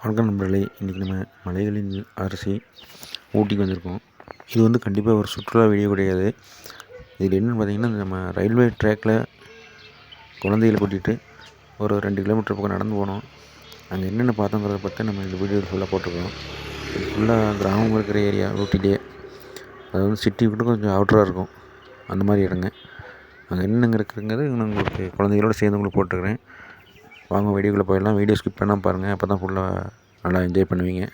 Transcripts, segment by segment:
வணக்கம் நண்பர்களே இன்றைக்கி நம்ம மலைகளின் அரசி ஊட்டிக்கு வந்திருக்கோம். இது வந்து கண்டிப்பாக ஒரு சுற்றுலா வீடியோ கிடையாது. இதில் என்னென்னு பார்த்திங்கன்னா நம்ம ரயில்வே ட்ராக்கில் குழந்தைகளை கூட்டிகிட்டு ஒரு ரெண்டு கிலோமீட்டர் பக்கம் நடந்து போனோம். அங்கே என்னென்ன பார்த்தோங்கிறத பற்றி நம்ம இந்த வீடியோ ஃபுல்லாக போட்டிருக்கோம். இது ஃபுல்லாக கிராமம் இருக்கிற ஏரியா ஊட்டிலே அதாவது சிட்டி விட்டு கொஞ்சம் அவுட்டராக இருக்கும். அந்த மாதிரி இடங்க. அங்கே என்னங்க இருக்குங்கிறது நான் உங்களுக்கு குழந்தைகளோடு சேர்ந்து உங்களுக்கு போட்டுக்கிறேன் வாங்க வீடியோக்குள்ளே போயிடலாம். வீடியோ ஸ்கிப் பண்ணால் பாருங்கள் அப்போ தான் ஃபுல்லாக நல்லா என்ஜாய் பண்ணுவீங்க.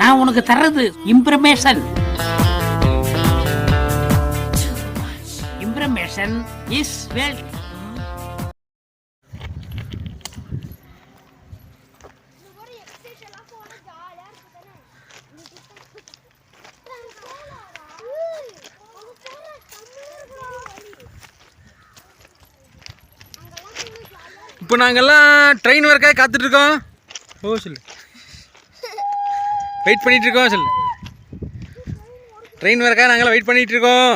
நான் உனக்கு தர்றது இம்ப்ரமேஷன் இம்ப்ரமேஷன் இஸ் வெல்த் ஒரு எக்ஸசைஸ் எல்லாம் போனா ஜாலியா இருக்கு தானே இப்போ நாங்கெல்லாம் ட்ரெயின் வரக்காக காத்துட்டு இருக்கோம் ஓ சொல்லு. வெயிட் பண்ணிட்டு இருக்கோம் சொல்லு. ட்ரெயின் வரக்காக நாங்களாம் வெயிட் பண்ணிட்டு இருக்கோம்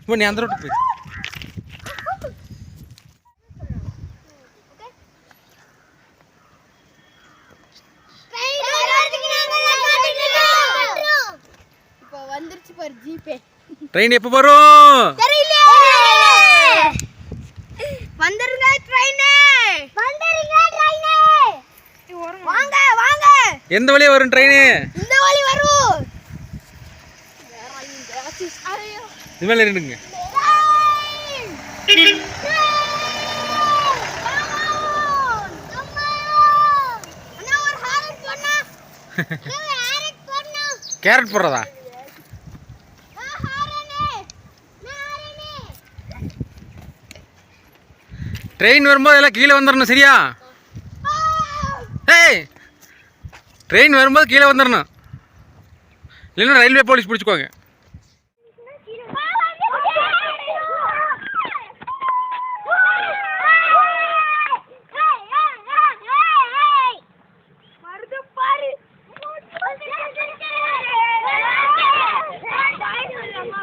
இப்போ நீ அந்த ரோட்டு போய். இப்போ வந்துருச்சு பாரு ஜிபே ட்ரெயின் எப்போ வரும் தெரியலையே வந்துருங்க ட்ரெயினே வந்துருங்க ட்ரெயினே வாங்க வாங்க எந்த வழியா வரும் ட்ரெயின் இந்த வழி வரும். இது மேலே இருந்துங்க கேரட் போடுறதா? ட்ரெயின் வரும்போது எல்லாம் கீழே வந்துடணும் சரியா? ஏய்! ட்ரெயின் வரும்போது கீழே வந்துடணும் இல்லைன்னா ரயில்வே போலீஸ் பிடிச்சிக்கோங்க வருது பாரு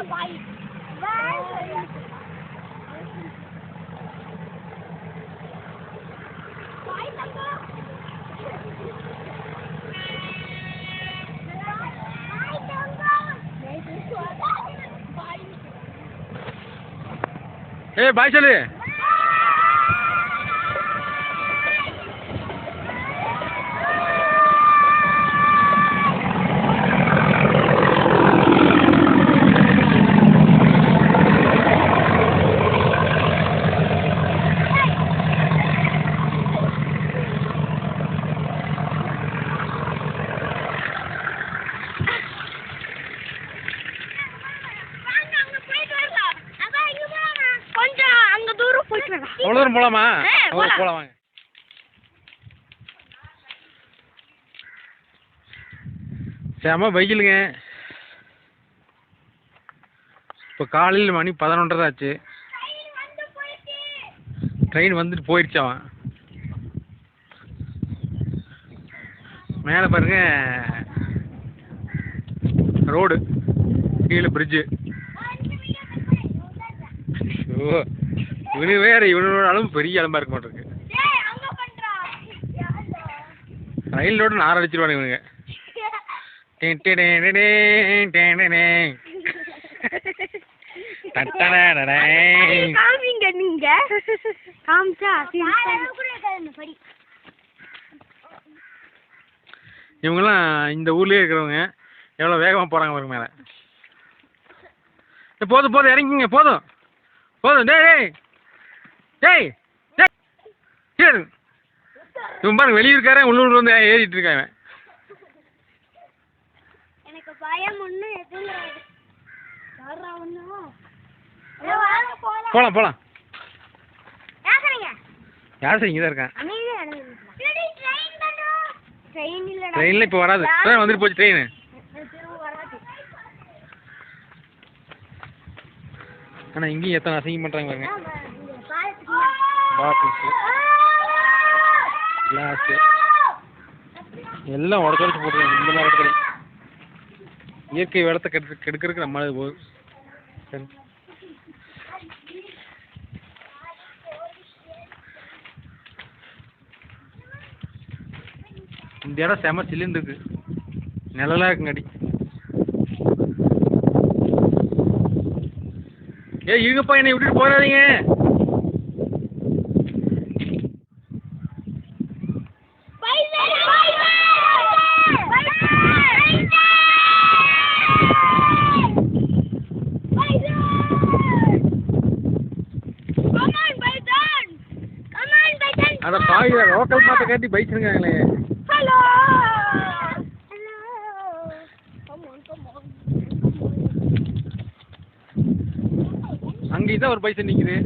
பாய் பாய் தங்கா பாய் தங்கா பாய் ஏய் பாய் சொல்லு வாங்க அங்க போயிட்டு வரலாம் அதான் இங்க போலாம் கொஞ்சம் அங்க தூரம் போயிட்டு வரலாம் அவ்வளோ தூரம் போகலாமா. போகலாம் வாங்க. செம வெயிலுங்க. இப்போ காலையில் மணி பதினொன்றரை ஆச்சு. ட்ரெயின் வந்துட்டு போயிடுச்சு அவன். மேலே பாருங்க. ரோடு. கீழே பிரிட்ஜு ஓ இவனு வேற இவனோட அளவு பெரிய அளம்பா இருக்க மாட்டிருக்கு. டேய் அங்க பண்றா. ரயில் ரோடு நார் அடிச்சிருவானு இவனுங்க. காமிங்க நீங்க. காமிச்சா இவங்கெல்லாம் இந்த ஊர்லயே இருக்கிறவங்க எவ்வளோ வேகமாக போகிறாங்க பாருங்க மேலே. போதும் போதும் இறங்கிங்க போதும். போதும் டேய். டேய் டேய் இரு. இவன் பாருங்க உள்ளூர் வந்து ஏறிட்டு இருக்கான் இவன். எனக்கு பயம் ஒண்ணு? போலாம். யாசரிங்க யார் சரி இங்கே தான் இருக்கான். ட்ரெயின் ட்ரெயின் ட்ரெயினில் இப்போ வராது. இப்போ வந்துட்டு போச்சு ட்ரெயின் ஆனால் இங்கேயும் எத்தனை அசிங்கம் பண்ணுறாங்க பாருங்க. பாட்டில்ஸு கிளாஸு எல்லாம் உடச்சு உடச்சு போட்டுருக்காங்க இந்த மாதிரி இடத்துல. இயற்கை வளத்தை கெடு கெடுக்கிறதுக்கு நம்மளால போகுது சரி. இந்த இடம் செம சில்லுன்னு நிழலாக இருக்குங்கடி ஏய் இருங்கப்பா என்னை விட்டுட்டு போறாதீங்க. லோக்கல் மாட்ட காட்டி பைச்சிருக்காங்களே ஹலோ Hello. Come அங்கேயும் தான் ஒரு பைசன் நிற்குது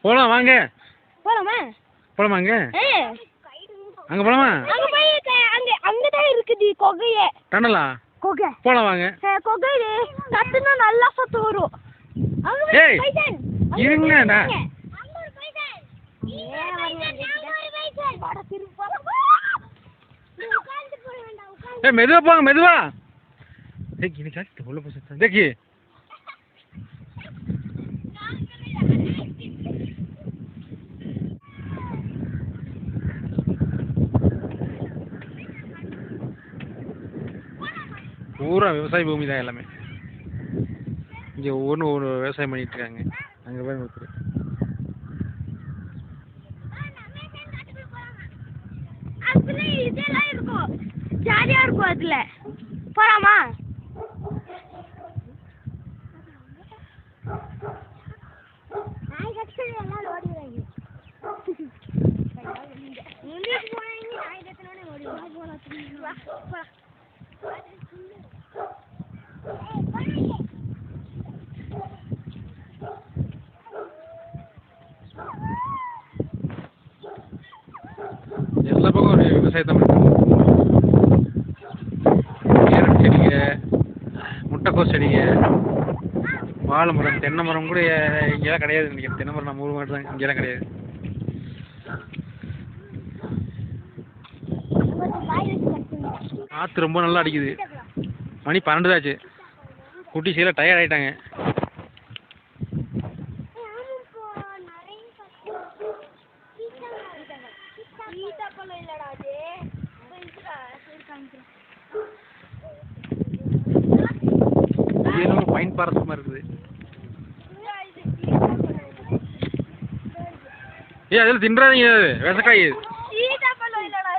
போலாம் வாங்க. போலாமா? போலாமா அங்க? ஏய் அங்க போலாமா? அங்க போய் க- அங்க அங்கதான் இருக்குது கொகையே. டனலா கொகை. போலாம் வாங்க. கொகை கத்துனா நல்லா சத்து வரும். அங்க ஏய், பைசன். அங்க இருங்க, போய் நான். இருங்க. அங்க ஒரு பைசன். இங்க பைசன், அங்க ஒரு பைசன். வாடா, திரும்பி போலாம். நீ உட்கார்ந்து போக வேண்டாம், உட்கார்ந்து. ஏய் மெதுவா போங்க மெதுவா. ஏய் இன்னைக்கு உள்ள போச்சு தேக்கி பூரா விவசாய பூமி தான் எல்லாமே. இங்கே ஒவ்வொன்றும் ஒவ்வொரு விவசாயம் பண்ணிட்டு இருக்காங்க. அங்கே போய் ஒருத்தர் ஜாலியாக இருக்கும். அதில். போகலாமா வாழை மரம் தென்னை மரம் கூட இங்கெல்லாம் கிடையாது நினைக்கிறேன். தென்னை மரம் நம்ம ஊர் மட்டும் தான் இங்கெல்லாம் கிடையாது. காற்று ரொம்ப நல்லா அடிக்குது. மணி பன்னெண்டு தாச்சு குட்டி சீல டயர்ட் ஆயிட்டாங்க சீத்தாப்பழம் இல்லடா அது இது என்னமோ பைன் பாரஸ் மாதிரி இருக்குது ஏ அதில் தின்றாதீங்க அது. விசக்காய் ஏய் சீத்தாப்பழம் இல்லடா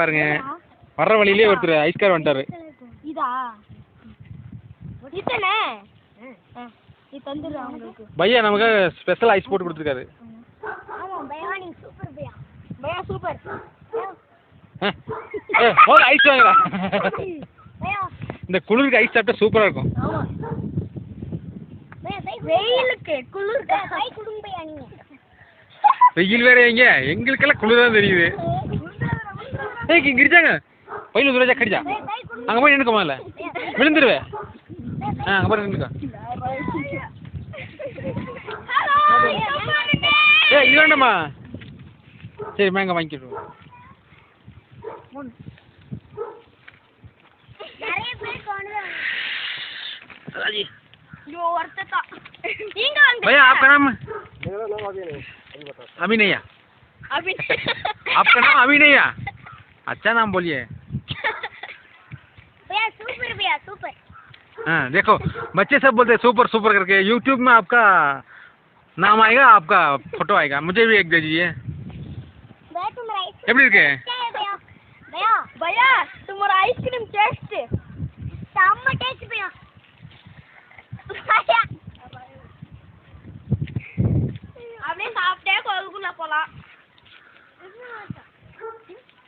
பாருங்க. வர்ற வழியிலே ஒருத்தர் ஐஸ்கார் வந்துட்டாரு. இதா? இத்தனை? நீ தந்துடு அவங்களுக்கு. பையா நமக்கு ஸ்பெஷல் ஐஸ் போட்டு கொடுத்துருக்காரு. ஆமா பயா நீ சூப்பர் பயா. பயா சூப்பர் ஒரு ஐஸ் வாங்குறா இந்த குளிருக்கு ஐஸ் சாப்பிட்டா சூப்பரா இருக்கும். ஆமா. வெயிலுக்கு குளிருக்கு கை குடுங்க பையா நீங்க. வெயில் வேற எங்க எங்களுக்கெல்லாம் குளிர் தான் தெரியுது. ஏய் இங்க இருச்சாங்க பையில துரஜா கடிச்சா அங்க போய் நின்னுக்கமா இல்ல விழுந்துருவே ஆ அங்க போய் நின்னுக்கோ ஏய் இது வேண்டாமா சரி மேங்க வாங்கிக்கிட்டு நிறைய பேர் கொண்டுறாங்க दादाजी जो वर्तता நீங்க வாங்க भैया आपका नाम अभी नहीं है अभी आपका नाम अभी नहीं है अच्छा नाम बोलिए भैया सुपर भैया सुपर हाँ देखो बच्चे सब बोलते हैं सुपर सुपर करके यूट्यूब में आपका नाम आएगा आपका फोटो आएगा मुझे भी एक दे दीजिए எப்படி இருக்கு भैया भैया भैया तुम्हारा आइसक्रीम टेस्ट செம்ம டேஸ்ட் भैया அப்படியே சாப்பிட்டே கோவிலுக்குள்ள போலாம்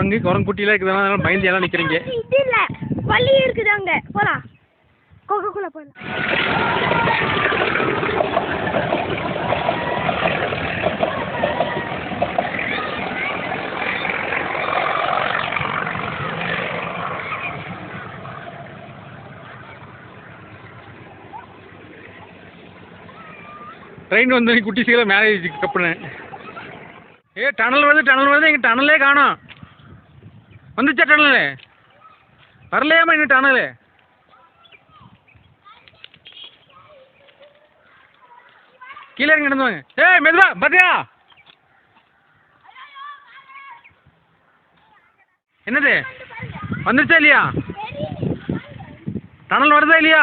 குரங்கு குரங்கு குட்டிலாம் இருக்குதுனால அதனால பயந்து எல்லாம் நிக்கிறீங்க. இது இல்ல பள்ளி இருக்குது அங்க. போலாம். கோகோக்குள்ள போலாம். ட்ரெயின் வந்து குட்டி சீக்கிரம் மேலே கப்புனு ஏ டனல் வருது டனல் வருது. எங்க டனலே காணோம். வந்துச்சா டனலு வரலையாமா இன்னும் டனலு கீழே இறங்கி நடந்து வாங்க. ஏய் மெதுவா பாத்தியா? என்னது? வந்துருச்சா இல்லையா? டனல் வருதா இல்லையா?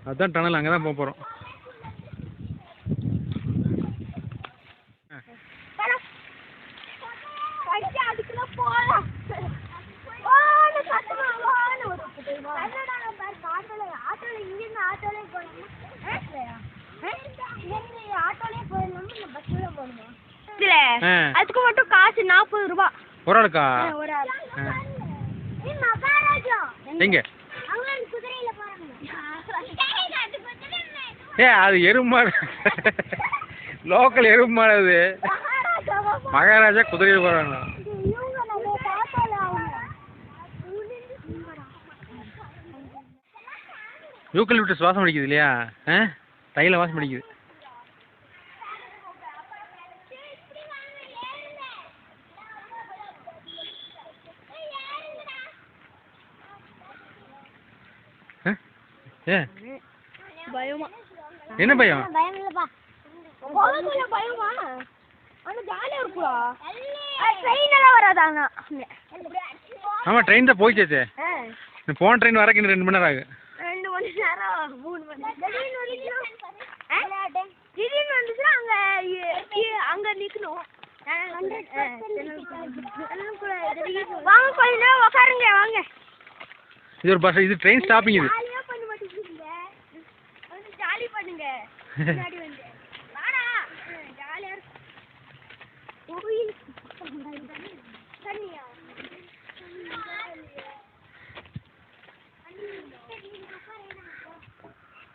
போயிடணும் இந்த பஸ்ல போகணுமா இதுல ஆ. அதுக்கு மட்டும் காசு நாற்பது ரூபா. ஒரு ஆளுக்கா? ஒரு ஆள். எங்க அங்க குதிரையில போறாங்க அது குதிரை ஏ அது எருமாடு. லோக்கல் எருமாடு அது. மகாராஜா குதிரையில் போகிறாங்க யூக்கல் விட்டு சுவாசம் வாசம் அடிக்குது இல்லையா? ஆ? தைல வாசம் அடிக்குது. ஆ? ஏ? பயமா. என்ன பயம்? இருக்குடா. ட்ரெயின் தான் போயிச்சே இந்த போன ட்ரெயின் வரக்கு இன்னும் ரெண்டு மணி நேரம் ஆகும் ரெண்டு மணி நேரம் மூணு மணி நேரம். திடீர்னு வந்துச்சுன்னா திடீர்னு வந்துச்சுன்னா அங்க இ- இ- அங்க நிக்கணும். வாங்க கொஞ்ச நேரம் உட்காருங்க வாங்க. இது ஒரு பஸ் இது ட்ரெயின் ஸ்டாப்பிங் இது. முன்னாடி வந்து வாடா ஜாலியா இருக்கு கோயில் தண்ணியா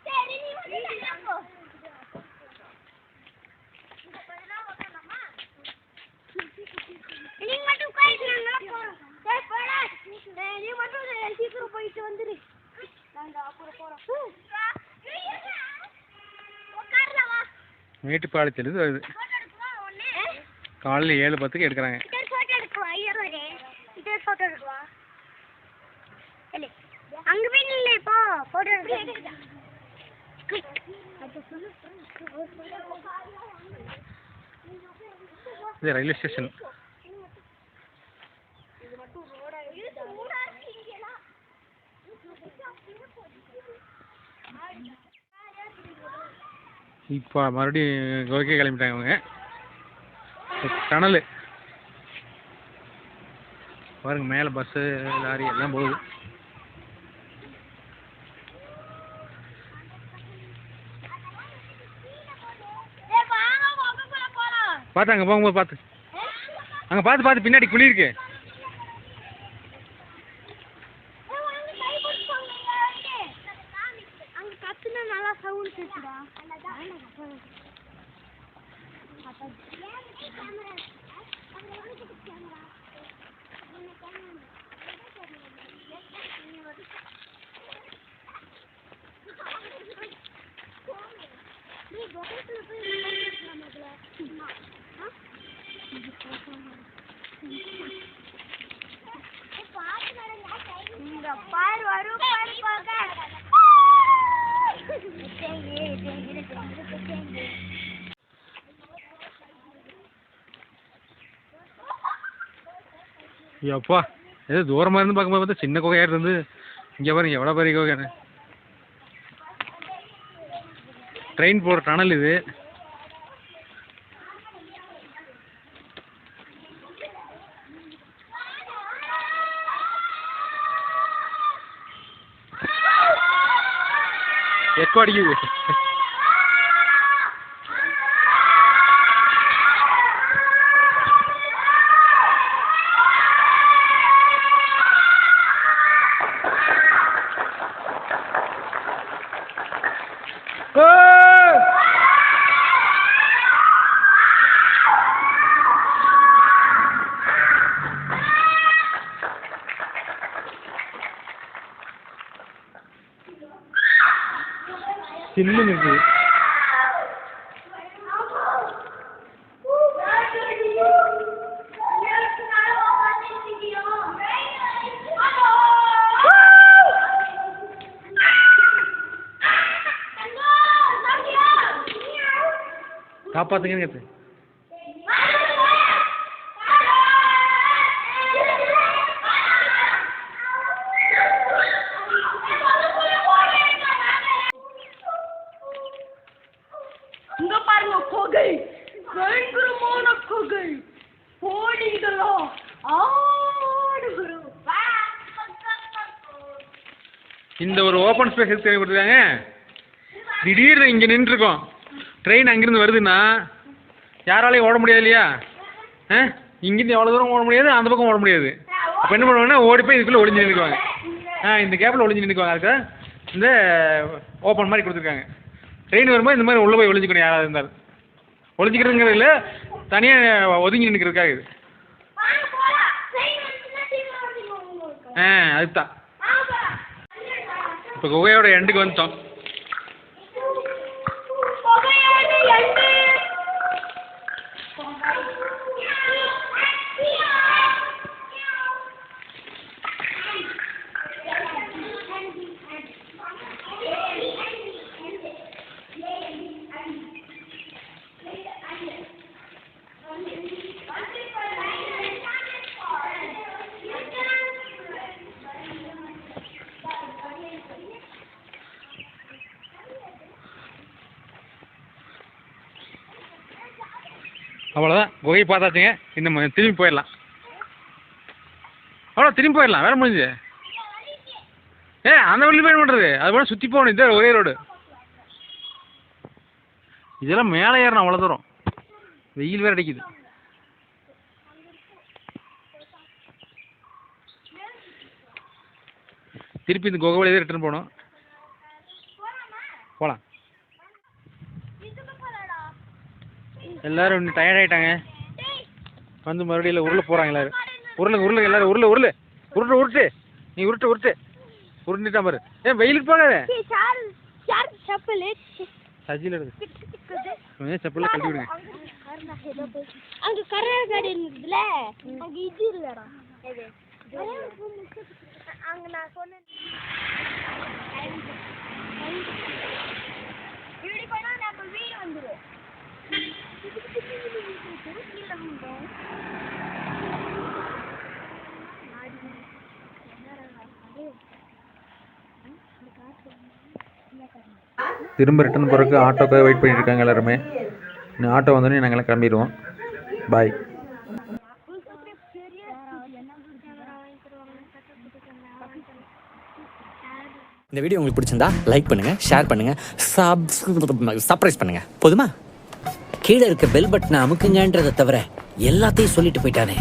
சரி நீ வந்து தனியா போ. நீங்க மட்டும் கோயிலுக்கு நாங்களாம் போறோம். சரி, போடா. ஏய், நீ மட்டும் சீக்கிரம் போயிட்டு வந்துரு நாங்க அப்புறம் போறோம் உட்காரலாம் வா மேட்டுப்பாளையத்துலேருந்து வருது. காலையில் ஏழு பத்துக்கு எடுக்கிறாங்க. அங்க போய் நில்லு போட்டோ எடுக்க. இது ரயில்வே ஸ்டேஷன். இப்போ மறுபடியும் கோகே கிளம்பிட்டாங்க அவங்க டனலு. பாருங்க மேலே பஸ்ஸு லாரி எல்லாம் போகுது. பார்த்து அங்கே போகும்போது பார்த்து அங்கே பார்த்து பார்த்து பின்னாடி குழி இருக்கு அங்க கத்துனா நல்லா சவுண்ட் கேக்குதா இங்க பாரு வரும் பாரு பாக்க எப்பா ஏதோ தூரமாக இருந்து பார்க்கும்போது பார்த்தா சின்ன குகையாக இருந்து இங்கே பாருங்க எவ்வளோ பெரிய குகைன்னு. ட்ரெயின் போகிற டனல் இது. எக்கோ அடிக்குது. சின்ன இருக்குது காப்பாத்துங்கன்னு கேட்டு இங்க பாருங்க கொகை. பயங்கரமான கொகை. ஆடுகிறோம். இந்த ஒரு ஓப்பன் ஸ்பேஸ் தேவைப்படுறாங்க திடீர்னு இங்கே நின்றுருக்கோம். ட்ரெயின் அங்கேருந்து வருதுன்னா யாராலையும் ஓட முடியாது இல்லையா? ஆ? இங்கேருந்து எவ்வளோ தூரம் ஓட முடியாது அந்த பக்கம் ஓட முடியாது. அப்போ என்ன பண்ணுவாங்கன்னா ஓடி போய் இதுக்குள்ளே ஒளிஞ்சு நின்றுக்குவாங்க ஆ இந்த கேப்பில் ஒளிஞ்சு நின்றுக்குவாங்க அதுக்கு இந்த ஓப்பன் மாதிரி கொடுத்துருக்காங்க. ட்ரெயின் வரும்போது இந்த மாதிரி உள்ளே போய் ஒளிஞ்சுக்கணும் யாராவது இருந்தாலும். ஒளிஞ்சிக்கிறதுங்கிறது இல்லை தனியாக ஒதுங்கி நின்றுக்கிறதுக்காக இது. ஆ அதுதான். இப்போ குகையோட எண்டுக்கு வந்துட்டோம். அவ்வளோதான் குகையை பார்த்தாச்சுங்க. இன்னும் திரும்பி போயிடலாம். அவ்வளோ திரும்பி போயிடலாம். வேலை முடிஞ்சு ஏ அந்த வழி போய் பண்ணுறது அது போல சுற்றி போகணும். இதே ஒரே ரோடு. இதெல்லாம் மேலே ஏறணும் அவ்வளோ தூரம். வெயில் வேறு அடிக்குது. திருப்பி இந்த குகை வழியே ரிட்டர்ன் போகணும். போகலாம் எல்லாரும் இன்னும் டயர்ட் ஆயிட்டாங்க. வந்து மறுபடியும் இல்லை உருள போகிறாங்க எல்லாரும். உருளுங்க உருளுங்க எல்லாரும் உருளு உருளு. உருட்டு உருட்டு. நீ உருட்டு உருட்டு. உருண்டுட்டா பாரு. ஏன் வெயிலுக்கு போகாத. சஜில இருக்கு கொஞ்சம் கட்டி விடுங்க. அங்க கரையான் காடி இருந்ததுல அங்க இது இல்லடா. அங்க நான் சொன்னேன். இப்படி போனா நம்ம வீடு வந்துரும். திரும்ப ரிட்டர்ன் போகிறதுக்கு ஆட்டோக்காக வெயிட் பண்ணிட்டு இருக்காங்க எல்லாருமே. இன்னும் ஆட்டோ வந்தோடனே நாங்கள்லாம் கிளம்பிடுவோம். பாய் இந்த வீடியோ உங்களுக்கு பிடிச்சிருந்தா லைக் பண்ணுங்க ஷேர் பண்ணுங்க சப்ஸ்கிரைப் சர்ப்ரைஸ் பண்ணுங்க. போதுமா? கீழே இருக்க பெல் பட்டனை அமுக்குங்கன்றதை தவிர எல்லாத்தையும் சொல்லிட்டு போயிட்டானே.